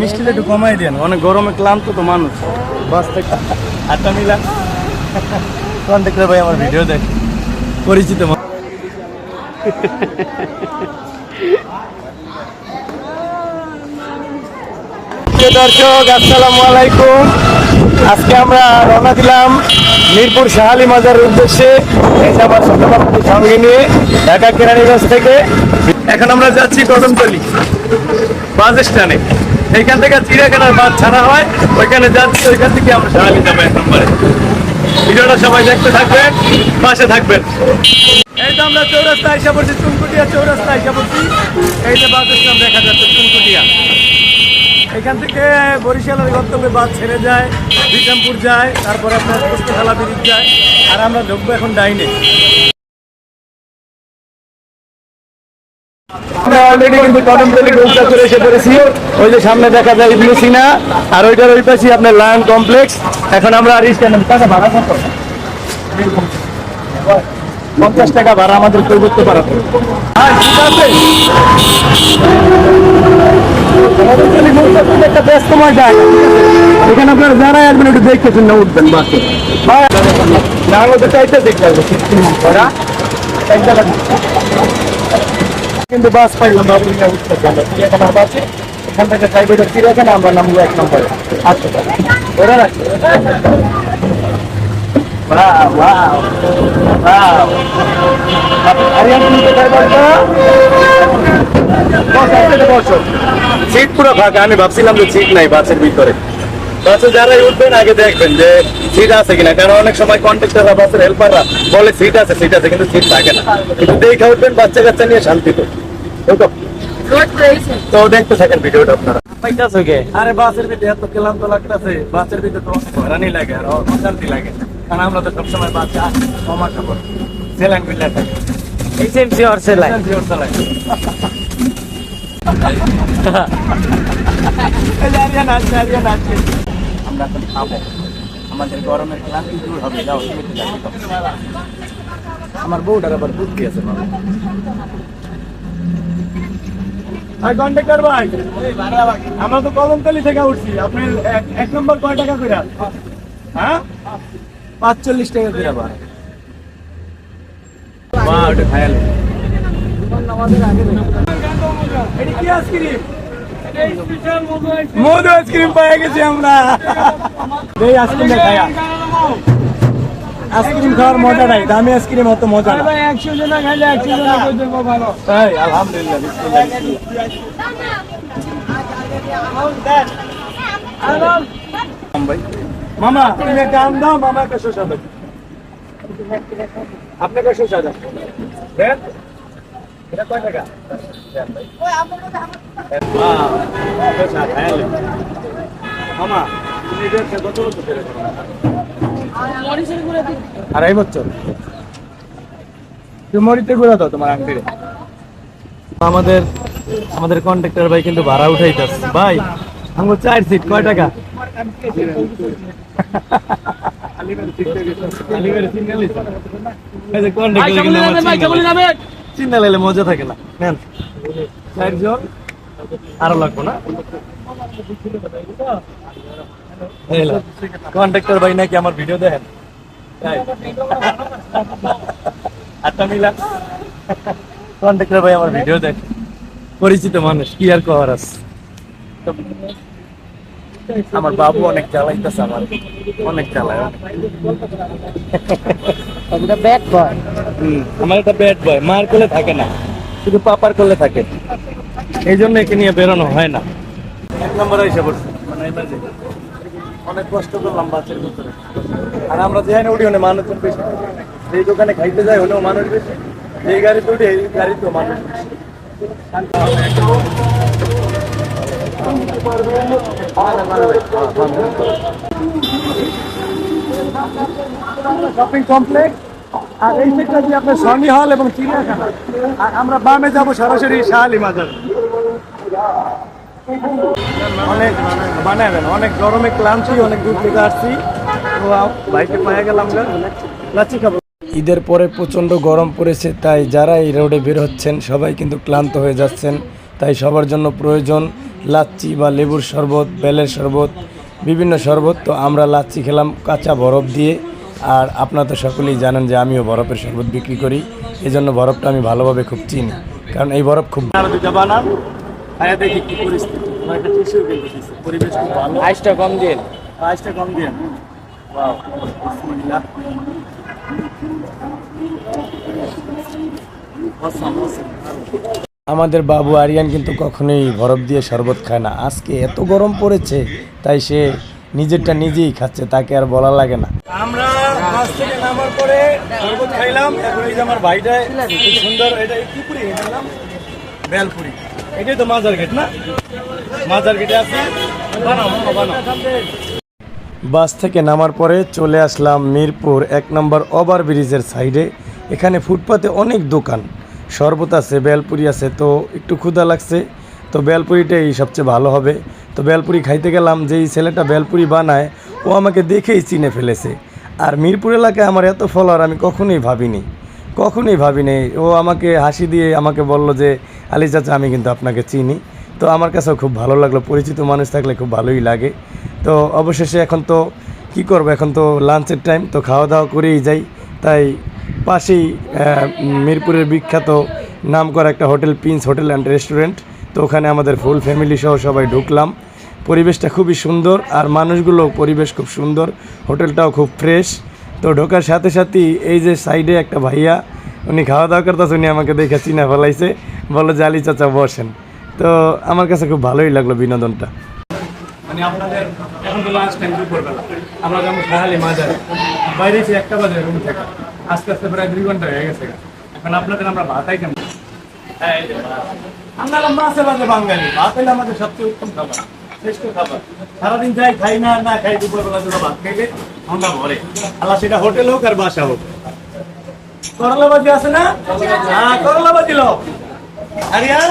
মিষ্টিটা একটু কমাই দেন, অনেক গরমে ক্লান্ত তো মানুষ। বাস থেকে আটটা মিলা কোন দেখলে ভাই আমার ভিডিও দেখ? পরিচিত দর্শক, আসসালামু আলাইকুম। আজকে আমরা রওনা দিলাম মিরপুর শাহালি মাজারের উদ্দেশ্যে। এখন আমরা যাচ্ছি কদমতলি বাস স্ট্যান্ডে এইখান থেকে চিড়িয়াখানার বাস ছাড়া হয়, ওইখানে যাচ্ছি, ওইখান থেকে আমরা শাহালি যাব এক নম্বরে। ভিডিওটা সবাই দেখতে থাকবেন, পাশে থাকবেন। এই তো আমরা চৌরাস্তা আইসা পড়ছি চুনকুটিয়া, চৌরাস্তা আইসা পড়ছি এই যে বাস স্ট্যান্ড দেখা যাচ্ছে, চুনকুটিয়া। এখান থেকে বরিশালের গন্তব্যে বাস ছেড়ে যায় বিক্রমপুর যায় তারপরে আপনার পুষ্পখালা ব্রিজ যায় আর আমরা ঢুকবো এখন ডাইনে। আমরা অলরেডি কিন্তু কদমতলি গোলটা চলে এসে পড়েছি। ওই যে সামনে দেখা যায় ইবনু সিনা আর ওইটার ওই পাশে আপনার লায়ন কমপ্লেক্স এখন আমরা আর স্ট্যান্ড টাকা ভাড়া কত পঞ্চাশ টাকা ভাড়া আমাদের করতে পারো একটা ব্যস্তময় জায়গা এখানে আপনারা যারা আসবেন একটু দেখতেছেন না উঠবেন বাসে না হলে চাইতে কিন্তু বাস পাইলাম বাবু আমরা চিড়িয়াখানার বাসে এখান থেকে চাইবে যে চিড়িয়াখানা আমরা নামবো এক নম্বরে আচ্ছা ওরা রাখছে Wow, wow, wow. বসো, বসো। সিট পুরো ফাঁকা আমি ভাবছিলাম যে সিট নাই বাসের ভিতরে। বাসে যারাই উঠবেন আগে দেখবেন যে সিট আছে কিনা। কারণ অনেক সময় কন্ট্রাক্টররা বাসের হেল্পাররা বলে সিট আছে সিট আছে কিন্তু সিট থাকে না। কিন্তু দেখে উঠবেন বাচ্চা কাচ্চা নিয়ে শান্তিতে। ওই তো। তো দেখতে থাকেন ভিডিওটা আপনারা। আরে বাসের ভিতরে এত ক্লান্ত লাগতেছে। বাসের ভিতরে তো হয়রানি লাগে আর অশান্তি লাগে। কারণ আমরা তো সবসময় বাসে আসি কমা খাবার সেলাইন থাকে। সেলাইন এই যে আরিয়ান আসছে, আরিয়ান আসছে। আমরা এখন। আমার বউটার আবার বুদ্ধি আছে আমরা তো কলমতলি থেকে উঠছি আপনি এক- নম্বর কয় টাকা করে হ্যাঁ পাঁচচল্লিশ টাকা করে আবার খায়াল মধু আইসক্রিম পেয়ে গেছি আমরা। এই আইসক্রিম খায়া আইসক্রিম খাওয়ার মজা নাই দামি আইসক্রিম অত মজা না। একশো জনা খাইলে একশো জনা ভালো। তাই আলহামদুলিল্লাহ। মামা তুমি একটা আম দাও মামা একটা শসা দাও। আপনাকে দেন। এটা কয় টাকা? দেন ভাই। বাহ, শসা, খায়ালে। মামা তুমি এটা কত বছর ধরে আড়াই বছর। তুমি মরিতে ঘুরে দাও তোমার আংটিরে। আমাদের আমাদের কন্ট্রাক্টর ভাই কিন্তু ভাড়া উঠাইতেছে। ভাই আমার চার সিট কয় টাকা? আমার চিন্তা লাগে। লাগলে মজা থাকে না। নেন। চারজন। আরও লাগবো না? কন্ট্রাক্টর ভাই নাকি আমার ভিডিও দেখেন? আটটা মিলা। কন্ট্রাক্টর ভাই আমার ভিডিও দেখ। পরিচিত মানুষ, কি আর করার আছে? আমার বাবু অনেক জ্বালাইতেছে আমার। অনেক জ্বালায়। এটা ব্যাট বয় আমার একটা ব্যাড বয় মার কোলে থাকে না। শুধু পাপার কোলে থাকে। এই জন্য একে নিয়ে বেরোনো হয় না। এক নম্বরে এসে পড়ছে। মানে অনেক কষ্ট করলাম বাসের ভিতরে। আর আমরা যেখানে উঠি ওখানে মানুষজন বেশি। যেই দোকানে খাইতে যাই ওখানেও মানুষ বেশি। যেই গাড়িতে উঠি এই গাড়িতেও মানুষ বেশি। শপিং কমপ্লেক্স আর এই দিকটা দিয়ে আপনার সনি হল এবং চিড়িয়াখানা। আর আমরা বামে যাব সরাসরি শাহালি মাজার। অনেক বানাবেন অনেক গরমে ক্লান্তি, অনেক দূর থেকে আসছি। বাইকে পায়ে গেলাম লাচ্ছি খাব। ঈদের পরে প্রচণ্ড গরম পড়েছে, তাই যারা এই রোডে বের হচ্ছেন, সবাই কিন্তু ক্লান্ত হয়ে যাচ্ছেন। তাই সবার জন্য প্রয়োজন লাচ্ছি বা লেবুর শরবত বেলের শরবত বিভিন্ন শরবত। তো আমরা লাচ্ছি খেলাম কাঁচা বরফ দিয়ে। আর আপনারা তো সকলেই জানেন যে আমিও বরফের শরবত বিক্রি করি। এই জন্য বরফটা আমি ভালোভাবে খুব চিনি। কারণ এই বরফ খুব ভালো দুটা বানান। দেখি কি পরিস্থিতি। আমার একটা টিস্যু কিন্তু দিচ্ছে পরিবেশ খুব ভালো। আইসটা কম দিন। প্রাইসটা কম দিয়ে ওয়াও বিসমিল্লাহ। আমাদের বাবু আরিয়ান কিন্তু কখনোই বরফ দিয়ে শরবত খায় না। আজকে এত গরম পড়েছে তাই সে নিজেরটা নিজেই খাচ্ছে তাকে আর বলা লাগে না। আমরা বাস থেকে নামার পরে শরবত খাইলাম এখন এই যে আমার ভাইটা খুব সুন্দর এটা কি পুরি খেলাম বেলপুরি। এটাই তো মাজার গেট না? মাজার গেটে আছে বানাও বানাও বাস থেকে নামার পরে চলে আসলাম মিরপুর এক নম্বর ওভার ব্রিজের সাইডে। এখানে ফুটপাতে অনেক দোকান। শরবত আছে, বেলপুরি আছে, তো একটু ক্ষুধা লাগছে। তো বেলপুরিটাই সবচেয়ে ভালো হবে। তো বেলপুরি খাইতে গেলাম, যেই ছেলেটা বেলপুরি বানায়, ও আমাকে দেখেই চিনে ফেলেছে। আর মিরপুর এলাকায় আমার এত ফলোয়ার আমি কখনোই ভাবিনি কখনোই ভাবিনি। ও আমাকে হাসি দিয়ে আমাকে বলল যে আলি চাচা, আমি কিন্তু আপনাকে চিনি। তো আমার কাছেও খুব ভালো লাগল, পরিচিত মানুষ থাকলে খুব ভালোই লাগে। তো অবশেষে এখন তো কি করব, এখন তো লাঞ্চের টাইম তো খাওয়া দাওয়া করেই যাই। তাই পাশেই মিরপুরের বিখ্যাত নাম করা একটা hotel prince hotel and restaurant. তো ওখানে আমাদের ফুল ফ্যামিলি সহ সবাই ঢুকলাম। পরিবেশটা খুবই সুন্দর আর মানুষগুলো পরিবেশ খুব সুন্দর। হোটেলটাও খুব ফ্রেশ। তো ঢোকার সাথে সাথেই এই যে সাইডে একটা ভাইয়া, উনি খাওয়া দাওয়া করতেছে, উনি আমাকে দেখে চিনা ফেলাইছে। বলো জালি চাচা, বসেন। তো আমার কাছে খুব ভালোই লাগল বিনোদনটা। মানে আপনাদের এখন তো লাঞ্চ টাইম দুপুরবেলা। আমরা যেমন বাইরে একটা বাজে রুম থেকে। আস্তে আস্তে প্রায় দুই ঘণ্টা হয়ে গেছে। এখন আপনাদের আমরা ভাত। আইটেম আমরা মাছে বাজে বাঙালি ভাত হইলে আমাদের সবচেয়ে উত্তম খাবার শ্রেষ্ঠ খাবার। সারাদিন যাই খাই না না খাই দুপুরবেলা দুটো ভাত খাইলে ঠান্ডা ভরে। আল্লাহ সেটা হোটেল হোক আর বাসা হোক। করলা আছে না? হ্যাঁ করলা লো। হ্যাঁ,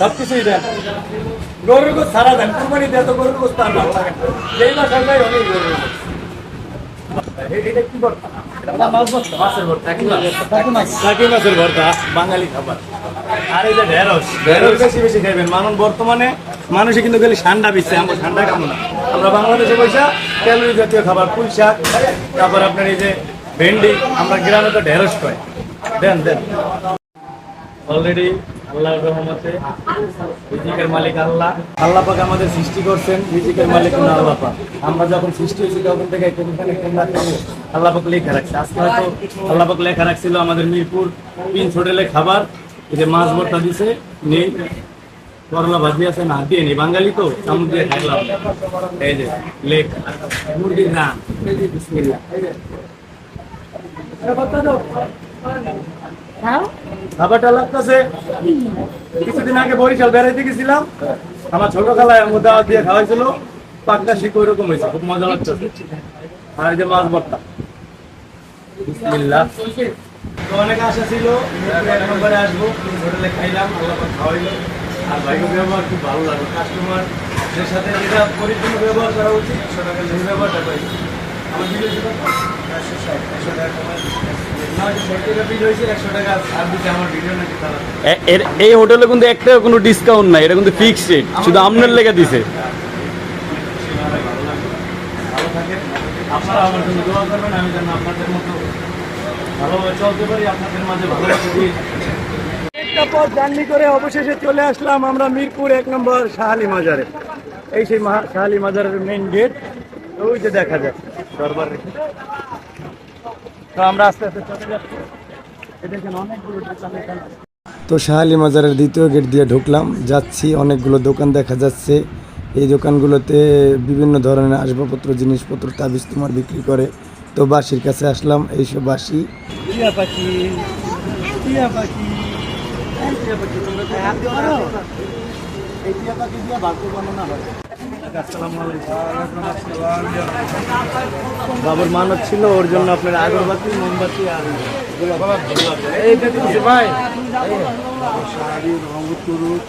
সবকিছুই দেন। গরুর গোস সারা দেন। কুরবানি দেয় তো গরুর গোস তার না। যেই মাছ আনবে অনেক গরুর বর্তমানে মানুষে কিন্তু খালি ঠান্ডা বিচ্ছে আমরা ঠান্ডা খাব না। আমরা বাংলাদেশে পয়সা ক্যালোরি জাতীয় খাবার পুঁই শাক তারপর আপনার এই যে ভেন্ডি আমরা গ্রামে তো ঢেঁড়স খাই। দেন দেন। অলরেডি আল্লাহর রহমতে রিজিকের মালিক আল্লাহ। আল্লাহ পাক আমাদের সৃষ্টি করছেন, রিজিকের মালিক আল্লাহ পাক। আমরা যখন সৃষ্টি হয়েছি, তখন থেকে কোনখানে খাব আল্লাহ পাক লেখা রাখছে। আজকে হয়তো আল্লাহ পাক লেখা রাখছিল আমাদের মিরপুর প্রিন্স হোটেলে খাবার। এই যে মাছ ভর্তা দিছে, নেই। করলা ভাজি আছে না, দিয়ে নি বাঙালি তো দিয়ে খাইলাম। এই যে মুরগির যে বিসমিল্লাহ। খাবারটা লাগতেছে। কিছুদিন আগে বরিশাল বেড়াইতে গেছিলাম। আমার ছোট খালায় দাওয়াত দিয়ে খাওয়াইছিল। পাকটা শিখ ওই হয়েছে, খুব মজা লাগছে আর যে মাছ ভর্তা। বিসমিল্লাহ। অনেক আশা ছিল এক নম্বরে আসব। হোটেলে খাইলাম, আল্লাহ খাওয়াইলো। আর ভাইকে ব্যবহার খুব ভালো লাগল। কাস্টমারদের সাথে যেটা পরিপূর্ণ ব্যবহার করা উচিত, সেটা ব্যবহারটা পাইছি এই হোটেলে কিন্তু একটা কোনো ডিসকাউন্ট নাই এটা কিন্তু ফিক্সড রেট শুধু আপনার লেগে দিছে। আপনারা আমার জন্য দোয়া করবেন আমি যেন আপনাদের মতো ভালোভাবে চলতে পারি আপনাদের মাঝে ভালোবাসা দিয়ে একটা পথ জার্নি করে অবশেষে চলে আসলাম আমরা মিরপুর এক নম্বর শাহালি মাজারে। এই সেই মহা- শাহালি মাজারের মেইন গেট ওই যে দেখা যায় দরবার রেখে। তো আমরা আস্তে আস্তে চলে যাচ্ছি। দেখেন অনেকগুলো তো শাহালি মাজারের দ্বিতীয় গেট দিয়ে ঢুকলাম। যাচ্ছি অনেকগুলো দোকান দেখা যাচ্ছে। এই দোকানগুলোতে বিভিন্ন ধরনের আসবাবপত্র জিনিসপত্র তাবিজ তোমার বিক্রি করে। তো বাসির কাছে আসলাম এইসব বাসি। পাখি বাবুর মানত ছিল ওর জন্য আপনার আগরবাতি মোমবাতি আর গোলাপ এইটা দিচ্ছি ভাই। শাড়ি রহমত করুক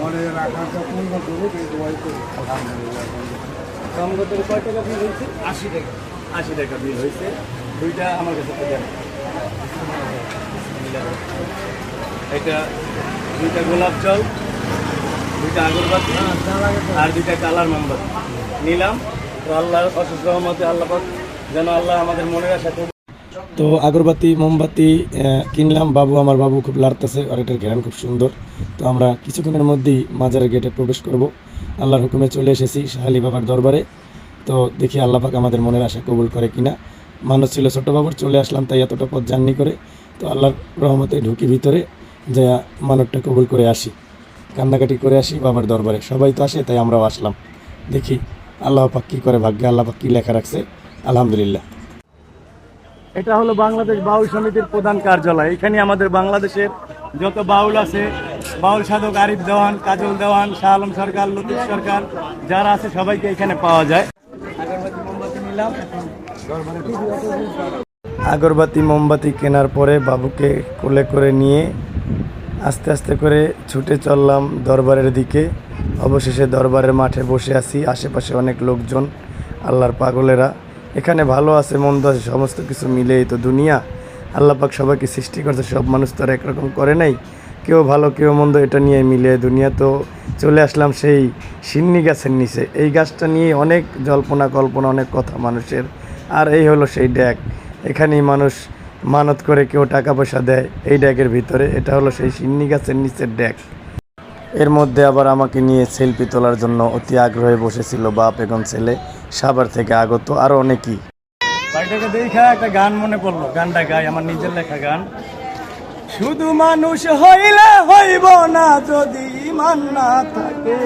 মনে রাখাটা পূর্ণ করুক এই দোয়াই করুক আলহামদুলিল্লাহ কয় টাকা বিল হয়েছে? আশি টাকা। আশি টাকা বিল হয়েছে। দুইটা আমার কাছে এটা দুইটা গোলাপ জল দুইটা আগরবাতি আর দুইটা কালার মোমবাতি নিলাম। তো আল্লাহর অসুস্থ রহমতে আল্লাহ যেন আল্লাহ আমাদের মনের আশা তো আগরবাতি মোমবাতি কিনলাম। বাবু আমার বাবু খুব লাড়তেছে। আর এটার ঘেরান খুব সুন্দর। তো আমরা কিছুক্ষণের মধ্যেই মাজারের গেটে প্রবেশ করব। আল্লাহর হুকুমে চলে এসেছি শাহালি বাবার দরবারে। তো দেখি আল্লাহ পাক আমাদের মনের আশা কবুল করে কিনা। মানুষ ছিল ছোটো বাবুর চলে আসলাম তাই এতটা পথ জার্নি করে। তো আল্লাহর রহমতে ঢুকি ভিতরে যা মানবটা কবুল করে আসি। কান্নাকাটি করে আসি বাবার দরবারে। সবাই তো আসে, তাই আমরাও আসলাম। দেখি আল্লাহ পাক কী করে ভাগ্যে, আল্লাহ পাক কী লেখা রাখছে। আলহামদুলিল্লাহ। এটা হলো বাংলাদেশ বাউল সমিতির প্রধান কার্যালয়। এখানে আমাদের বাংলাদেশের যত বাউল আছে, বাউল সাধক আরিফ দেওয়ান, কাজল দেওয়ান, শাহ আলম সরকার, লতিফ সরকার, যারা আছে সবাইকে এখানে পাওয়া যায়। আগরবাতি মোমবাতি কেনার পরে বাবুকে কোলে করে নিয়ে আস্তে আস্তে করে ছুটে চললাম দরবারের দিকে। অবশেষে দরবারের মাঠে বসে আছি, আশেপাশে অনেক লোকজন, আল্লাহর পাগলেরা। এখানে ভালো আছে, মন্দ আছে, সমস্ত কিছু মিলেই তো দুনিয়া। আল্লাহ পাক সবাইকে সৃষ্টি করছে, সব মানুষ তো আর একরকম করে নাই। কেউ ভালো, কেউ মন্দ, এটা নিয়ে মিলে দুনিয়া। তো চলে আসলাম সেই সিন্নি গাছের নিচে। এই গাছটা নিয়ে অনেক জল্পনা কল্পনা, অনেক কথা মানুষের। আর এই হলো সেই ড্যাক এখানেই মানুষ মানত করে কেউ টাকা পয়সা দেয় এই ড্যাকের ভিতরে। এটা হলো সেই সিন্নি গাছের নিচের ড্যাক এর মধ্যে আবার আমাকে নিয়ে সেলফি তোলার জন্য অতি আগ্রহে বসেছিল বাপ এবং ছেলে, সাভার থেকে আগত আরও অনেকেই। বাড়িটাকে দেখা একটা গান মনে পড়ল, গানটা গাই, আমার নিজের লেখা গান। শুধু মানুষ হইলে হইব না যদি ইমান না থাকে।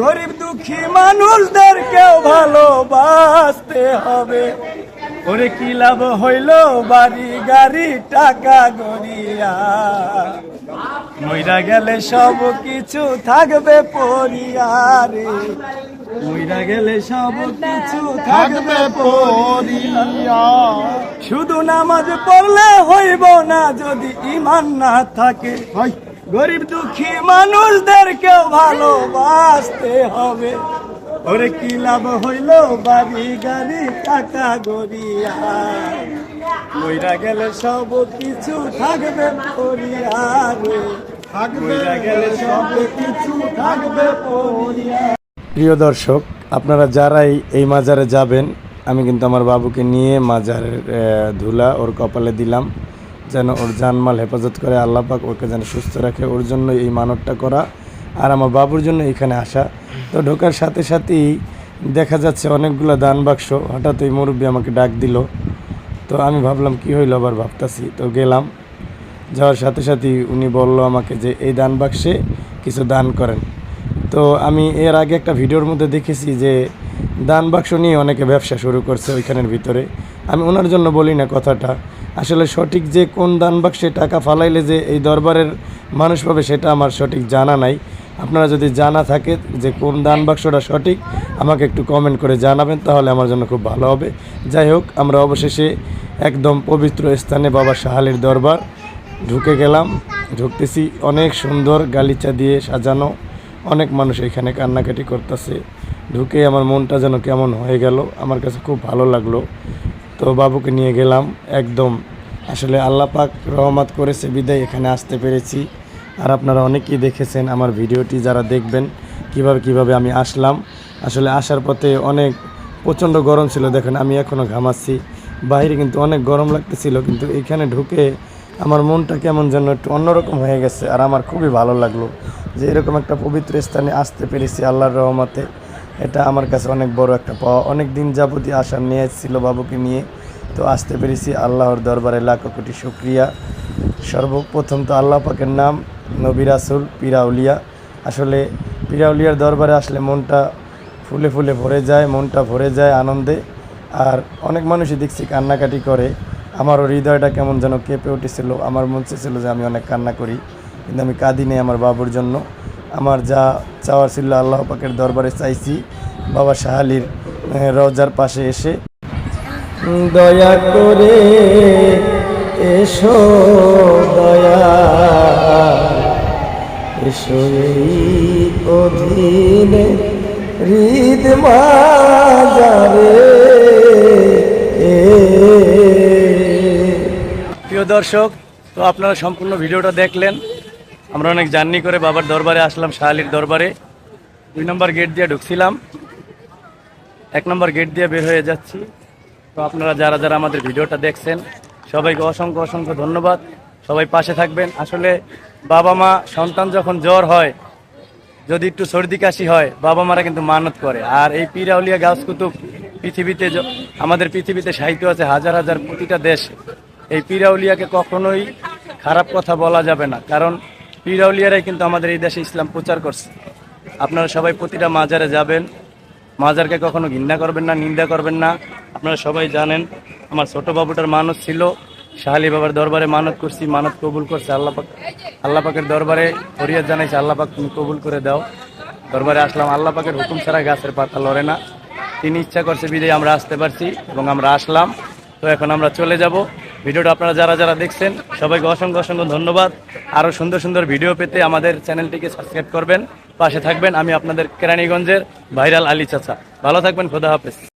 গরিব দুঃখী মানুষদেরকেও ভালোবাসতে হবে। ওরে কি লাভ হইল বাড়ি গাড়ি টাকা গড়িয়া? মইরা গেলে সব কিছু থাকবে পরিয়ারে। মইরা গেলে সব কিছু থাকবে পরিয়া। শুধু নামাজ পড়লে হইব না যদি ইমান না থাকে। গরিব দুঃখী মানুষদেরকেও ভালোবাসতে হবে। ওরে কি লাভ হইল বাড়ি গাড়ি টাকা গড়িয়া? মইরা গেলে সব কিছু থাকবে গেলে সব কিছু থাকবে পরিয়া দর্শক, আপনারা যারাই এই মাজারে যাবেন, আমি কিন্তু আমার বাবুকে নিয়ে মাজারের ধুলা ওর কপালে দিলাম, যেন ওর জানমাল হেফাজত করে আল্লাহ পাক ওকে যেন সুস্থ রাখে। ওর জন্য এই মানতটা করা। আর আমার বাবুর জন্য এখানে আসা। তো ঢোকার সাথে সাথেই দেখা যাচ্ছে অনেকগুলো দান বাক্স। হঠাৎ এই মুরব্বী আমাকে ডাক দিল। তো আমি ভাবলাম, কি হইল আবার? ভাবতাছি। তো গেলাম। যাওয়ার সাথে সাথেই উনি বলল আমাকে যে, এই দান বাক্সে কিছু দান করেন। তো আমি এর আগে একটা ভিডিওর মধ্যে দেখেছি যে, দান বাক্স নিয়ে অনেকে ব্যবসা শুরু করছে ওইখানের ভিতরে। আমি ওনার জন্য বলি না কথাটা। আসলে সঠিক যে কোন দান বাক্সে টাকা ফালাইলে যে এই দরবারের মানুষ পাবে সেটা আমার সঠিক জানা নাই। আপনারা যদি জানা থাকে যে কোন দান বাক্সটা সঠিক, আমাকে একটু কমেন্ট করে জানাবেন, তাহলে আমার জন্য খুব ভালো হবে। যাই হোক, আমরা অবশেষে একদম পবিত্র স্থানে বাবা শাহালির দরবার ঢুকে গেলাম। ঢুকতেছি, অনেক সুন্দর গালিচা দিয়ে সাজানো, অনেক মানুষ এখানে কান্নাকাটি করতেছে। ঢুকে আমার মনটা যেন কেমন হয়ে গেল, আমার কাছে খুব ভালো লাগল। তো বাবুকে নিয়ে গেলাম, একদম আসলে আল্লাহ পাক রহমত করেছে, বিদায় এখানে আসতে পেরেছি। আর আপনারা অনেকেই দেখেছেন আমার ভিডিওটি, যারা দেখবেন কীভাবে কীভাবে আমি আসলাম। আসলে আসার পথে অনেক প্রচণ্ড গরম ছিল, দেখেন আমি এখনও ঘামাচ্ছি। বাইরে কিন্তু অনেক গরম লাগতেছিল, কিন্তু এখানে ঢুকে আমার মনটা কেমন যেন একটু অন্যরকম হয়ে গেছে, আর আমার খুবই ভালো লাগল যে এরকম একটা পবিত্র স্থানে আসতে পেরেছি আল্লাহর রহমতে। এটা আমার কাছে অনেক বড় একটা পাওয়া। অনেক দিন যাবতীয় আসার নিয়ে ছিল বাবুকে নিয়ে, তো আসতে পেরেছি আল্লাহর দরবারে লাখো কোটি শুক্রিয়া। সর্বপ্রথম তো আল্লাহ পাকের নাম নবী রাসুল পিরাউলিয়া আসলে পিরাউলিয়ার দরবারে আসলে মনটা ফুলে ফুলে ভরে যায়, মনটা ভরে যায় আনন্দে। আর অনেক মানুষই দেখছি কান্নাকাটি করে। আমারও হৃদয়টা কেমন যেন কেঁপে উঠেছিল, আমার মন চেয়েছিল যে আমি অনেক কান্না করি, কিন্তু আমি কাঁদি নেই আমার বাবুর জন্য। আমার যা চাওয়ার ছিল আল্লাহ পাকের দরবারে চাইছি, বাবা শাহালির রজার পাশে এসে। দয়া করে এসো দয়া এসো এই অধীনে হৃদ মাজারে প্রিয় দর্শক, তো আপনারা সম্পূর্ণ ভিডিওটা দেখলেন। আমরা অনেক জার্নি করে বাবার দরবারে আসলাম শাহালির দরবারে। দুই নম্বর গেট দিয়ে ঢুকছিলাম। এক নম্বর গেট দিয়ে বের হয়ে যাচ্ছি। তো আপনারা যারা যারা আমাদের ভিডিওটা দেখছেন সবাইকে অসংখ্য অসংখ্য ধন্যবাদ। সবাই পাশে থাকবেন। আসলে বাবা মা, সন্তান যখন জ্বর হয়, যদি একটু সর্দি কাশি হয়, বাবা মারা কিন্তু মানত করে। আর এই পিরাউলিয়া গাছ কুতুব পৃথিবীতে আমাদের পৃথিবীতে সাহিত্য আছে হাজার হাজার প্রতিটা দেশ। এই পিরাউলিয়াকে কখনোই খারাপ কথা বলা যাবে না। কারণ পিরাউলিয়ারাই কিন্তু আমাদের এই দেশে ইসলাম প্রচার করছে। আপনারা সবাই প্রতিটা মাজারে যাবেন। মাজারকে কখনো ঘৃণা করবেন না, নিন্দা করবেন না। আপনারা সবাই জানেন আমার ছোট বাবুটার মানত ছিল, শাহালি বাবার দরবারে মানত করছি, মানত কবুল করছে, আল্লাহ পাক আল্লাহ পাকের দরবারে ফরিয়াদ জানাইছে, আল্লাহ পাক তুমি কবুল করে দাও। দরবারে আসলাম, আল্লাহ পাকের হুকুম ছাড়া গাছের পাতা লড়ে না। তিনি ইচ্ছা করছে বিদায়, আমরা আসতে পারছি এবং আমরা আসলাম। তো এখন আমরা চলে যাব। ভিডিওটা আপনারা যারা যারা দেখছেন, সবাইকে অসংখ্য অসংখ্য ধন্যবাদ। আরও সুন্দর সুন্দর ভিডিও পেতে আমাদের চ্যানেলটিকে সাবস্ক্রাইব করবেন। পাশে থাকবেন আমি আপনাদের কেরানীগঞ্জের ভাইরাল আলী চাচা। ভালো থাকবেন, খোদা হাফেজ।